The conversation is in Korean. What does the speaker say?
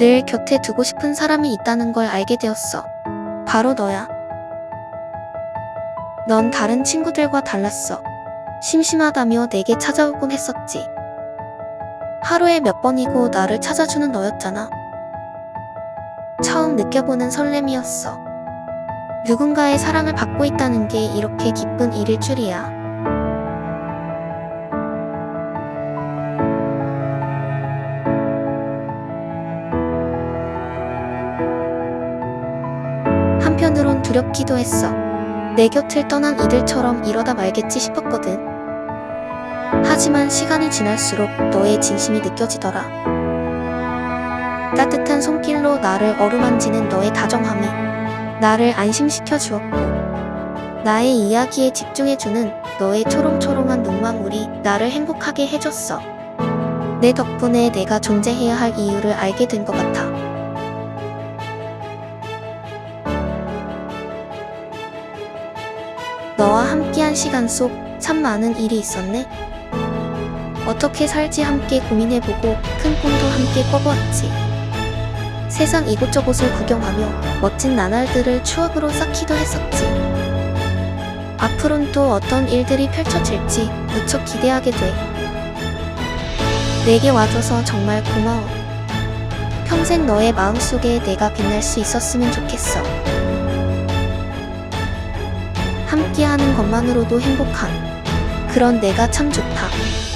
늘 곁에 두고 싶은 사람이 있다는 걸 알게 되었어. 바로 너야. 넌 다른 친구들과 달랐어. 심심하다며 내게 찾아오곤 했었지. 하루에 몇 번이고 나를 찾아주는 너였잖아. 처음 느껴보는 설렘이었어. 누군가의 사랑을 받고 있다는 게 이렇게 기쁜 일일 줄이야. 두렵기도 했어. 내 곁을 떠난 이들처럼 이러다 말겠지 싶었거든. 하지만 시간이 지날수록 너의 진심이 느껴지더라. 따뜻한 손길로 나를 어루만지는 너의 다정함이 나를 안심시켜 주었고, 나의 이야기에 집중해주는 너의 초롱초롱한 눈망울이 나를 행복하게 해줬어. 내 덕분에 내가 존재해야 할 이유를 알게 된 것 같아. 너와 함께한 시간 속 참 많은 일이 있었네. 어떻게 살지 함께 고민해보고 큰 꿈도 함께 꿔보았지. 세상 이곳저곳을 구경하며 멋진 나날들을 추억으로 쌓기도 했었지. 앞으로는 또 어떤 일들이 펼쳐질지 무척 기대하게 돼. 내게 와줘서 정말 고마워. 평생 너의 마음속에 내가 빛날 수 있었으면 좋겠어. 함께하는 것만으로도 행복한 그런 내가 참 좋다.